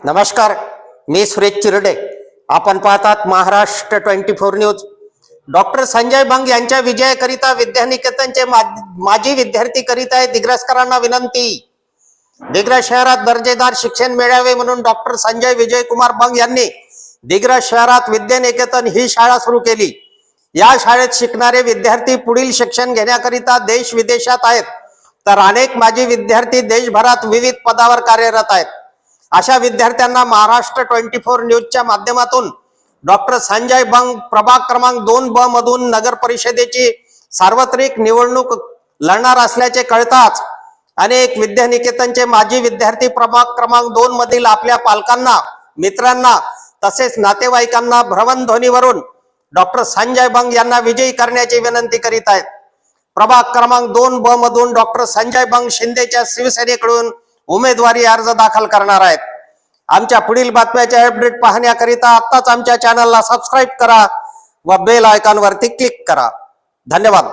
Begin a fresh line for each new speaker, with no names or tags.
नमस्कार मी सुरेश चिरडे. आपण पाहतात Maharashtra twenty four news. Doctor Sanjay Bhang यांच्या विजयाकरिता विद्यानिकेतनचे माजी विद्यार्थी करीत आहे दिग्रसकरांना विनंती. दिग्रस शहरात दर्जेदार शिक्षण मिळावे म्हणून डॉक्टर संजय विजयकुमार भंग यांनी दिग्रस शहरात विद्यानिकेतन ही शाळा सुरू केली. या शाळेत शिकणारे विद्यार्थी पुढील शिक्षण घेण्याकरिता देश विदेशात आहेत. तर अनेक माजी विद्यार्थी देशभरात विविध पदावर कार्यरत आहेत. अशा विद्यार्थ्यांना महाराष्ट्र ट्वेंटी फोर न्यूजच्या माध्यमातून डॉक्टर संजय बंग प्रभाग क्रमांक दोन ब मधून नगर परिषदेची सार्वत्रिक निवडणूक लढणार असल्याचे कळताच अनेक विद्यानिकेतनचे माजी विद्यार्थी प्रभाग क्रमांक दोन मधील आपल्या पालकांना मित्रांना तसेच नातेवाईकांना भ्रमणध्वनीवरून डॉक्टर संजय बंग यांना विजयी करण्याची विनंती करीत आहेत. प्रभाग क्रमांक दोन ब मधून डॉक्टर संजय बंग शिंदेच्या शिवसेनेकडून उमेदवारी अर्ज दाखल करणार आहेत. आमच्या पुढील बातम्याचे अपडेट पाहण्याकरिता आत्ताच आमच्या चॅनलला सबस्क्राईब करा व बेल आयकॉनवरती क्लिक करा. धन्यवाद.